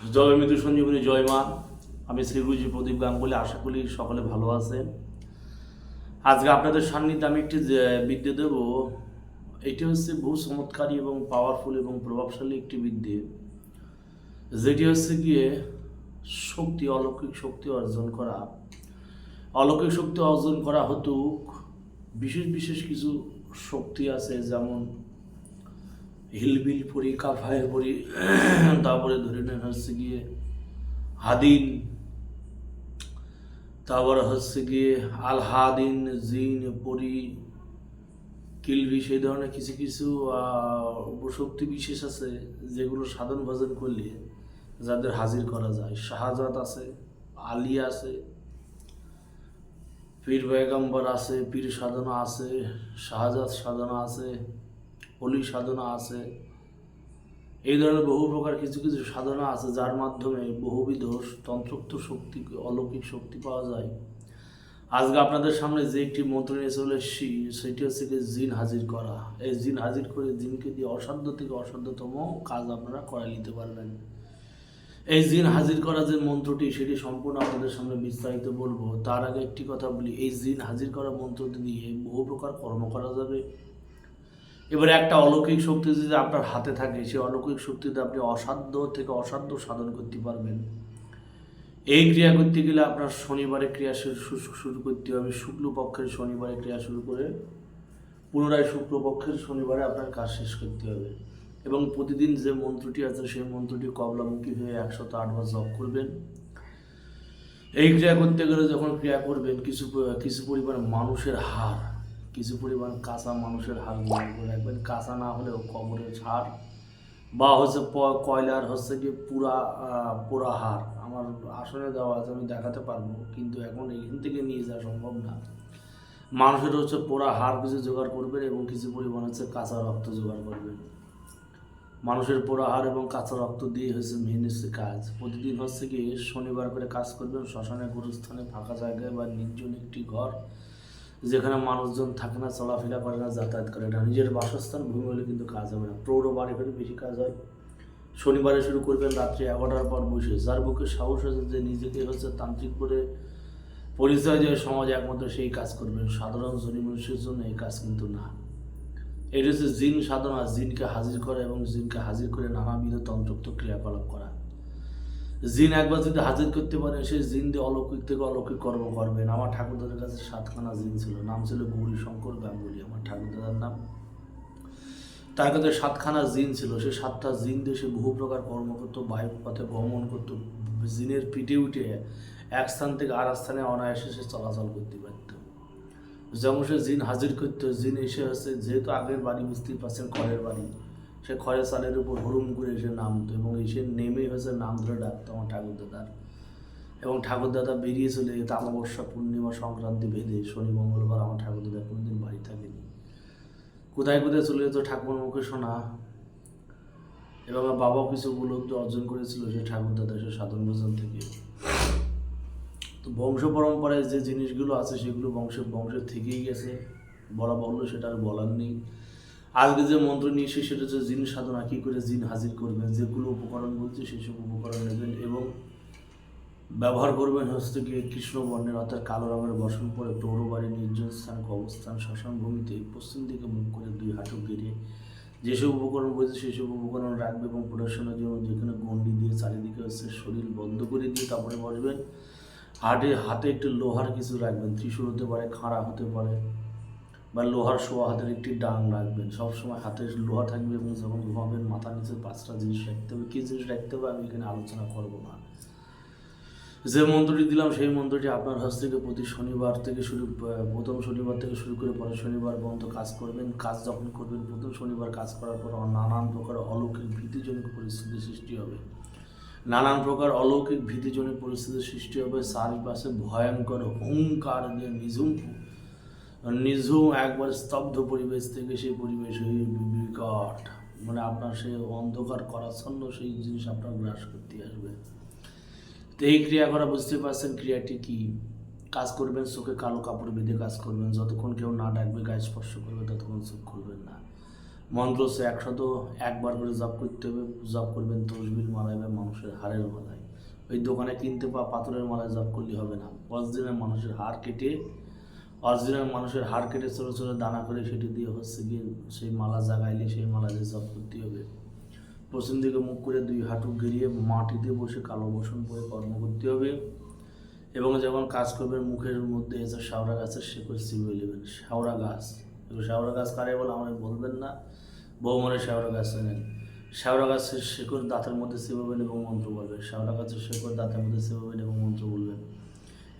জয় মৃত্যু সঞ্জীবনী, জয় মা। আমি শ্রীগুরুজি প্রদীপ গাঙ্গুলি, আশা করি সকলে ভালো আছেন। আজকে আপনাদের সান্নিধ্যে আমি একটি বিদ্যে দেব। এটি হচ্ছে বহু চমৎকারী এবং পাওয়ারফুল এবং প্রভাবশালী একটি বিদ্যে, যেটি হচ্ছে গিয়ে শক্তি, অলৌকিক শক্তি অর্জন করা। অলৌকিক শক্তি অর্জন করা হতো বিশেষ বিশেষ কিছু শক্তি আছে, যেমন হিলবিল পড়ি কাফায় পড়ি তারপরে ধরে নেন হচ্ছে গিয়ে হাদিন, তারপরে হচ্ছে গিয়ে আলহাদিন, জিন, পরি, কিলবি, সেই ধরনের কিছু কিছু উপশক্তি বিশেষ আছে যেগুলো সাধন ভজন করলে যাদের হাজির করা যায়। শাহজাদ আছে, আলী আছে, পীর বেগম্বর আছে, পীর সাধনা আছে শাহজাদ সাধনা আছে অলি সাধনা আছে। এই ধরনের বহু প্রকার কিছু কিছু সাধনা আছে, যার মাধ্যমে বহুবিধ তন্ত্রোক্ত শক্তি, অলৌকিক শক্তি পাওয়া যায়। আজকে আপনাদের সামনে যে একটি মন্ত্র নিয়ে চলে এসেছি, সেটি হচ্ছে কি জিন হাজির করা। এই জিন হাজির করে জিনকে দিয়ে অসাধ্য থেকে অসাধ্যতম কাজ আপনারা করাই নিতে পারবেন। এই জিন হাজির করা যে মন্ত্রটি, সেটি সম্পূর্ণ আপনাদের সামনে বিস্তারিত বলব। তার আগে একটি কথা বলি, এই জিন হাজির করা মন্ত্রটি দিয়ে বহু প্রকার কর্ম করা যাবে। এবারে একটা অলৌকিক শক্তি যদি আপনার হাতে থাকে, সেই অলৌকিক শক্তিতে আপনি অসাধ্য থেকে অসাধ্য সাধন করতে পারবেন। এই ক্রিয়া করতে গেলে আপনার শনিবারে ক্রিয়া শুরু করতে হবে। শুক্লপক্ষের শনিবারে ক্রিয়া শুরু করে পুনরায় শুক্লপক্ষের শনিবারে আপনার কাজ শেষ করতে হবে। এবং প্রতিদিন যে মন্ত্রটি আছে, সেই মন্ত্রটি কবলামুখী হয়ে একশত আটবার জপ করবেন। এই ক্রিয়া করতে গেলে যখন ক্রিয়া করবেন, কিছু কিছু পরিমাণ মানুষের হার কিছু পরিমাণ কাঁচা মানুষের করে রাখবেন। কাঁচা না হলেও কবরের হার বা হচ্ছে কয়লার হচ্ছে কি পুরা পুরা হার আমার আসনে দেওয়া আছে, আমি দেখাতে পারব, কিন্তু এখন এখান থেকে নিয়ে যাওয়া সম্ভব না। মানুষের হচ্ছে পোড়া হাড় কিছু জোগাড় করবেন এবং কিছু পরিমাণ হচ্ছে কাঁচা রক্ত জোগাড় করবেন। মানুষের পোড়া হাড় এবং কাঁচা রক্ত দিয়ে হচ্ছে মেন হচ্ছে কাজ। প্রতিদিন হচ্ছে কি শনিবার করে কাজ করবেন, শ্মশানে, গুরুস্থানে ফাঁকা জায়গায় বা নির্জন একটি ঘর। যেখানে মানুষজন থাকে না, চলাফেরা করে না, যাতায়াত করে না। নিজের বাসস্থান, ভূমি হলে কিন্তু কাজ হবে না। প্রৌঢ় বাড়ি ফেলে বেশি কাজ হয়। শনিবারে শুরু করবেন রাত্রি এগারোটার পর বসে। যার বুকে সাহস আছে যে নিজেকে হচ্ছে তান্ত্রিক করে পরিচয় দিয়ে সমাজে একমাত্র সেই কাজ করবেন সাধারণ জনী মানুষের জন্য এই কাজ কিন্তু না। এটা হচ্ছে জিন সাধনা। জিনকে হাজির করা এবং জিনকে হাজির করে নানাবিধ তন্ত্রোক্ত ক্রিয়াকলাপ করা। জিন একবার যদি হাজির করতে পারেন সেই জিন দিয়ে অলৌকিক থেকে অলৌকিক কর্ম করবেন আমার ঠাকুরদাদের কাছে সাতখানা জিন ছিল, নাম ছিল গৌরী শঙ্কর গাঙ্গুলি, আমার ঠাকুরদাদার নাম। তার কাছে সাতখানা জিন ছিল সেই সাতটা জিন দিয়ে সে বহু প্রকার কর্ম করতো, বায়ু পথে গমন করতো, জিনের পিঠে উঠে এক স্থান থেকে আর স্থানে অনায়াসে সে চলাচল করতে পারত। যেমন সে জিন হাজির করতো, জিন এসে হচ্ছে যেহেতু আগের বাড়ি বুঝতেই পারছেন খড়ের বাড়ি। সে খড়ের চালের উপর হরুম করে এসে নামতো এবং এসে নেমে হচ্ছে নাম ধরে ডাকতো আমার ঠাকুরদাদার। এবং ঠাকুরদাদা বেরিয়ে চলে যেত অমাবস্যা পূর্ণিমা সংক্রান্তি ভেদে। শনি, মঙ্গলবার আমার ঠাকুরদাদা কোনোদিন বাড়ি থাকেনি। কোথায় কোথায় চলে যেত ঠাকুর মুখে শোনা? এবং আমার বাবাও কিছু উপলব্ধি অর্জন করেছিল সে ঠাকুর দাদা সে সাধন ভোজন থেকে। তো বংশ পরম্পরায় যে জিনিসগুলো আছে সেগুলো বংশের বংশের থেকেই গেছে। বলা বলল সেটা আর বলার নেই। আজকে যে মন্ত্র নিয়ে এসে সেটা হচ্ছে জিন সাধনা, কী করে জিন হাজির করবেন, যেগুলো উপকরণ বলছে সেসব উপকরণ নেবেন এবং ব্যবহার করবেন হচ্ছে গিয়ে কৃষ্ণ বর্ণের, অর্থাৎ কালো রঙের বসন পরে প্রৌঢ় বাড়ি, নির্জন স্থান অবস্থান শ্মশান ভূমিতে পশ্চিম দিকে মুখ করে দুই হাঁটু গেড়ে যেসব উপকরণ বলছে সেসব উপকরণ রাখবে এবং প্রদর্শনের জন্য যেখানে গন্ডি দিয়ে চারিদিকে হচ্ছে শরীর বন্ধ করে দিয়ে তারপরে বসবেন। হাটে, হাতে একটু লোহার কিছু রাখবেন, ত্রিশূল হতে পারে, খাঁড়া হতে পারে। বা লোহার শোয়া হাতের একটি ডাং রাখবেন। সবসময় হাতে লোহা থাকবে এবং যখন ঘুমাবেন মাথার নিচে পাঁচটা জিনিস রাখতে হবে। কী জিনিস রাখতে হবে আমি এখানে আলোচনা করব না। যে মন্ত্রটি দিলাম, সেই মন্ত্রটি আপনার কাছ থেকে প্রতি শনিবার থেকে শুরু প্রথম শনিবার থেকে শুরু করে পরের শনিবার পর্যন্ত কাজ করবেন। কাজ যখন করবেন, প্রথম শনিবার কাজ করার পর নানান প্রকার অলৌকিক, ভীতিজনক পরিস্থিতি সৃষ্টি হবে। নানান প্রকার অলৌকিক, ভীতিজনক পরিস্থিতির সৃষ্টি হবে। চারপাশে ভয়ঙ্কর হুঙ্কার দিয়ে নিঝুম নিঝুম একবার স্তব্ধ পরিবেশ থেকে সেই পরিবেশ হয়ে বিকট। মানে আপনার সেই অন্ধকার করাচ্ছন্ন সেই জিনিস আপনার গ্রাস করতে আসবে। তো এই ক্রিয়া করা বুঝতে পারছেন ক্রিয়াটি কি? কাজ করবেন চোখে কালো কাপড় বেঁধে কাজ করবেন। যতক্ষণ কেউ না ডাকবে, গায়ে স্পর্শ করবে, ততক্ষণ চোখ খুলবেন না। মন্ত্র হচ্ছে একশত একবার করে জপ করতে হবে। জপ করবেন তসবিল মালায় বা মানুষের হারের মালায় ওই দোকানে কিনতে পা পাথরের মালায় জপ করলে হবে না। অরিজিনাল মানুষের হার কেটে অরিজিনাল মানুষের হাড় কেটে ছোটো ছোটো দানা করে সেটি দিয়ে হচ্ছে গিয়ে সেই মালা জাগাইলে সেই মালা দিয়ে জপ করতে হবে। পশ্চিম দিকে মুখ করে দুই হাঁটু গেড়িয়ে মাটিতে বসে কালো বসন পরে কর্ম করতে হবে এবং যখন কাজ করবেন মুখের মধ্যে এসে শাওড়া গাছের শেকড় চিবিয়ে নেবেন শাওড়া গাছ। শাওড়া গাছ কারে বলে আমাকে বলবেন না। বৌমনে শাওড়া গাছ নেন। শাওড়া গাছের শেকড় দাঁতের মধ্যে চিবাবেন এবং মন্ত্র বলবেন শাওড়া গাছের শেকড় দাঁতের মধ্যে চিবাবেন এবং মন্ত্র বলবেন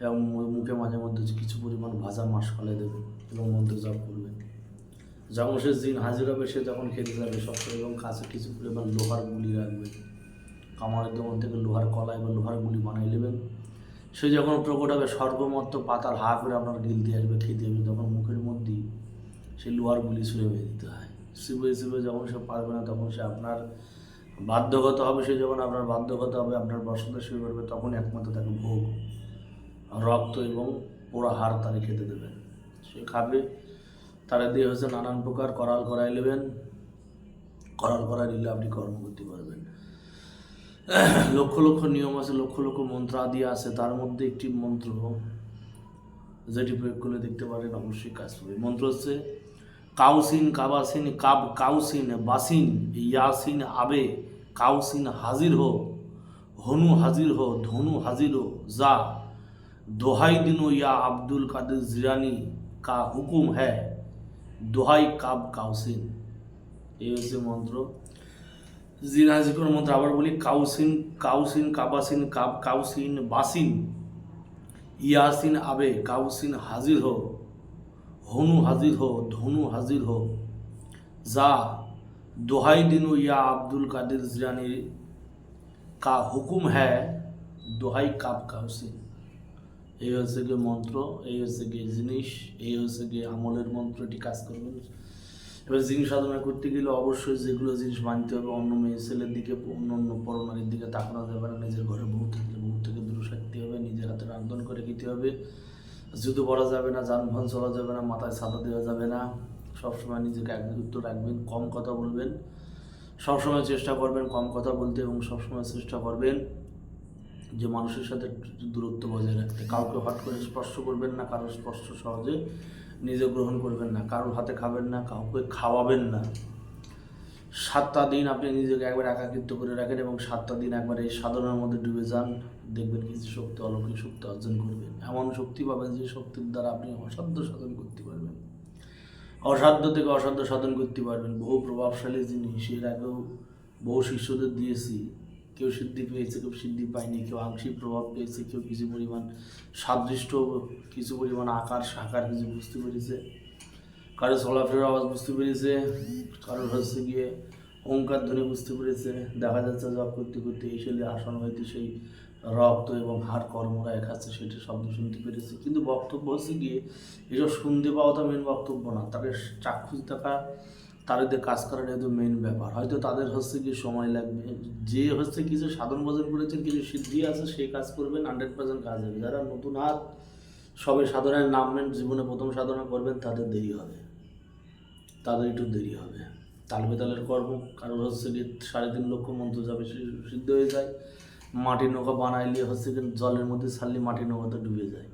এবং মুখে মাঝে মধ্যে কিছু পরিমাণ ভাজা ফলে দেবেন এবং মন্ত্র জপ করবেন যখন সে দিন হাজির হবে, সে যখন খেতে যাবে সবসময় এবং কাছে কিছু পরিমাণ লোহার গুলি রাখবেন কামারের দোকান থেকে লোহার কলাই বা লোহার গুলি বানিয়ে নেবেন। সে যখন প্রকট হবে, সর্বমত্ত পাতার হা করে আপনার গিলতে আসবে খেতে হবে তখন মুখের মধ্যেই সেই লোহার গুলি ছুঁড়ে মেরে দিতে হয়। শিবে শিবে যখন সে পারবে না, তখন সে আপনার বাধ্যগত হবে। সে যখন আপনার বাধ্যগত হবে, আপনার বসন্ত শুরু করবে, তখন একমাত্র তাকে ভোগ রক্ত এবং পোড়া হাড় তারে খেতে দেবেন। সে খাবে, তারা দিয়ে হচ্ছে নানান প্রকার করাল করাই নেবেন, করাল করাই নিলে আপনি কর্ম করতে পারবেন। লক্ষ লক্ষ নিয়ম আছে, লক্ষ লক্ষ মন্ত্র আদি আছে, তার মধ্যে একটি মন্ত্র যেটি প্রয়োগ করলে দেখতে পারেন অবশ্যই কাজ করবে মন্ত্র হচ্ছে, কাউসিন, কাবাসিন, কাব, কাউসিন, বাসিন, ইয়াসিন, আবে, কাউসিন, হাজির হো হনু হাজির হো ধনু হাজির হো যা দোহাই দিনো ইয়া আব্দুল কাদের জিরানি কা হুকুম হ্যায় দোহাই কাব কাউসিন এই হচ্ছে মন্ত্র জিনাজিকর মন্ত্র আবার বলি কাউসিন কাউসিন কাবাসিন কাব কাউসিন বাসিন ইয়াসিন আবে কাউসিন হাজির হো হনু হাজির হো ধনু হাজির হো যা দোহাই দিনু ইয়া আব্দুল কাদের জিরানি কা হুকুম হ্যায় দোহাই কাব কাউসিন এই হচ্ছে গিয়ে মন্ত্র, এই হচ্ছে গিয়ে জিনিস, এই হচ্ছে গিয়ে আমলের মন্ত্র এটি কাজ করবেন এবার জিনিস সাধনা করতে গেলে অবশ্যই যেগুলো জিনিস মানতে হবে, অন্য মেয়ে ছেলের দিকে, অন্য অন্য পরনারীর দিকে তাকানো যাবে না, নিজের ঘরে বউ থাকলে বউ থেকে দূরে থাকতে হবে, নিজের হাতে রান্ধন করে খেতে হবে। জুতো পরা যাবে না, যানবাহন চলা যাবে না, মাথায় ছাতা দেওয়া যাবে না। সবসময় নিজেকে একযুক্ত রাখবেন, কম কথা বলবেন। সবসময় চেষ্টা করবেন কম কথা বলতে এবং সবসময় চেষ্টা করবেন যে মানুষের সাথে দূরত্ব বজায় রাখতে। কাউকে হট করে স্পর্শ করবেন না, কারোর স্পর্শ সহজে নিজে গ্রহণ করবেন না, কারোর হাতে খাবেন না, কাউকে খাওয়াবেন না। সাতটা দিন আপনি নিজেকে একবার একাকৃত করে রাখেন এবং সাতটা দিন একবার এই সাধনার মধ্যে ডুবে যান। দেখবেন কিছু শক্তি অলৌকিক শক্তি অর্জন করবেন। এমন শক্তি পাবেন যে শক্তির দ্বারা আপনি অসাধ্য সাধন করতে পারবেন। অসাধ্য থেকে অসাধ্য সাধন করতে পারবেন। বহু প্রভাবশালী জিনিস, এর আগেও বহু শিষ্যদের দিয়েছি। কেউ সিদ্ধি পেয়েছে, কেউ সিদ্ধি পায়নি, কেউ আংশিক প্রভাব পেয়েছে, কেউ কিছু পরিমাণ সাদৃষ্ট কিছু পরিমাণ আকার, সাকার কিছু বুঝতে পেরেছে। কারও চলাফেরার আওয়াজ বুঝতে পেরেছে, কারোর হচ্ছে গিয়ে ওঙ্কার ধ্বনি বুঝতে পেরেছে। দেখা যাচ্ছে জব করতে করতে এই শৈলী আসন হইতে সেই রক্ত এবং হাড় কর্মরা খাচ্ছে সেটা শব্দ শুনতে পেরেছে। কিন্তু বক্তব্য হচ্ছে গিয়ে, এসব শুনতে পাওয়া তো মেন বক্তব্য না। তাদের চাক্ষুষ দেখা তাদের কাজ করাটা তো মেন ব্যাপার। হয়তো তাদের হচ্ছে কি সময় লাগবে। যে হচ্ছে কিছু সাধন ভজন করেছেন, কিছু সিদ্ধি আছে, সেই কাজ করবেন হান্ড্রেড পার্সেন্ট কাজ হবে। যারা নতুন হাত সবে সাধনায় নামবেন, জীবনে প্রথম সাধনা করবেন, তাদের দেরি হবে। তাদের একটু দেরি হবে। তাল বেতালের কর্ম কারোর হচ্ছে কি সাড়ে তিন লক্ষ মন্ত্র যাবে সিদ্ধ হয়ে যায়। মাটির নৌকা বানাইলে হচ্ছে কি জলের মধ্যে ছাড়লে মাটির নৌকাতে ডুবে যায়।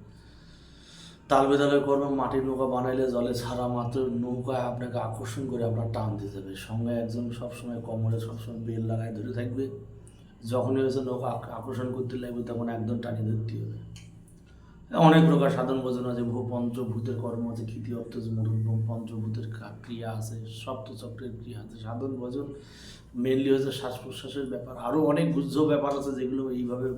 তাল বেতালের কর্ম মাটির নৌকা বানাইলে জলে ছাড়া মাত্র নৌকায় আপনাকে আকর্ষণ করে আপনার টান দিয়ে যাবে সঙ্গে একজন সবসময় কোমরে সবসময় বেল লাগায় ধরে থাকবে। যখনই হয়েছে নৌকা আকর্ষণ করতে লাগবে, তখন একদম টানি ধরতে হবে। অনেক প্রকার সাধন ভোজন আছে, ভূ পঞ্চভূতের কর্ম আছে, ক্ষিতি অর্থ পঞ্চভূতের কা- ক্রিয়া আছে সপ্তচক্রের ক্রিয়া আছে, সাধন ভোজন মেনলি হচ্ছে শ্বাস প্রশ্বাসের ব্যাপার। আরও অনেক গুজ্জ ব্যাপার আছে যেগুলো এইভাবে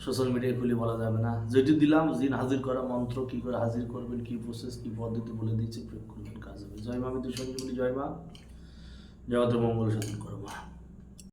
সোশ্যাল মিডিয়ায় খুলে বলা যাবে না। যেটি দিলাম জিন হাজির করা মন্ত্র, কী করে হাজির করবেন, কী প্রসেস কী পদ্ধতি বলে দিচ্ছে, প্রয়োগ করবেন, কাজ হবে। জয় মা আমি বলি জয় মা, জগতের মঙ্গল সাধন করো মা।